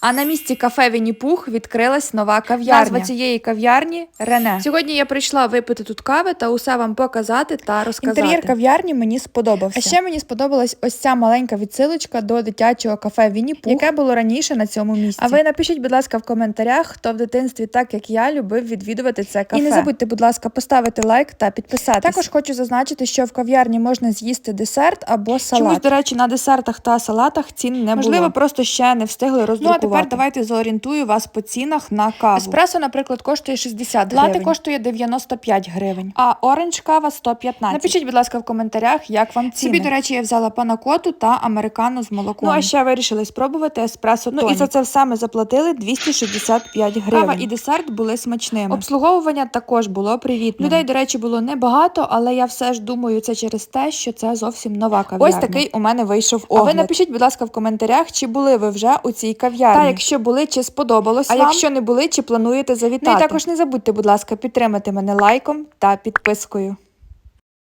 А на місці кафе Вінні-Пух відкрилась нова кав'ярня. Назва цієї кав'ярні Рене. Сьогодні я прийшла випити тут кави та усе вам показати та розказати. Інтер'єр кав'ярні мені сподобався. А ще мені сподобалась ось ця маленька відсилочка до дитячого кафе Вінні-Пух, яке було раніше на цьому місці. А ви напишіть, будь ласка, в коментарях, хто в дитинстві, так як я, любив відвідувати це кафе. І не забудьте, будь ласка, поставити лайк та підписатись. Також хочу зазначити, що в кав'ярні можна з'їсти десерт або салат. Чомусь, до речі, на десертах та салатах цін не Можливо, просто ще не встигли А тепер давайте зорієнтую вас по цінах на каву. Еспресо, наприклад, коштує 60 Лати коштує 95 гривень. а оранж кава 115. Напишіть, будь ласка, в коментарях, як вам ціни. Собі, до речі, я взяла панакоту та американу з молоком. Ну, а ще вирішили спробувати еспресо Ну, і за це все ми заплатили 265 гривень. Кава і десерт були смачними. Обслуговування також було привітним. Людей, до речі, було небагато, але я все ж думаю, це через те, що це зовсім нова кав'ярня. Ось такий у мене вийшов А ви напишіть, будь ласка, в коментарях, чи були ви вже у цій кав'ярні. Та, якщо були, чи сподобалось А вам. якщо не були, чи плануєте завітати. Ну, і також не забудьте, будь ласка, підтримати мене лайком та підпискою.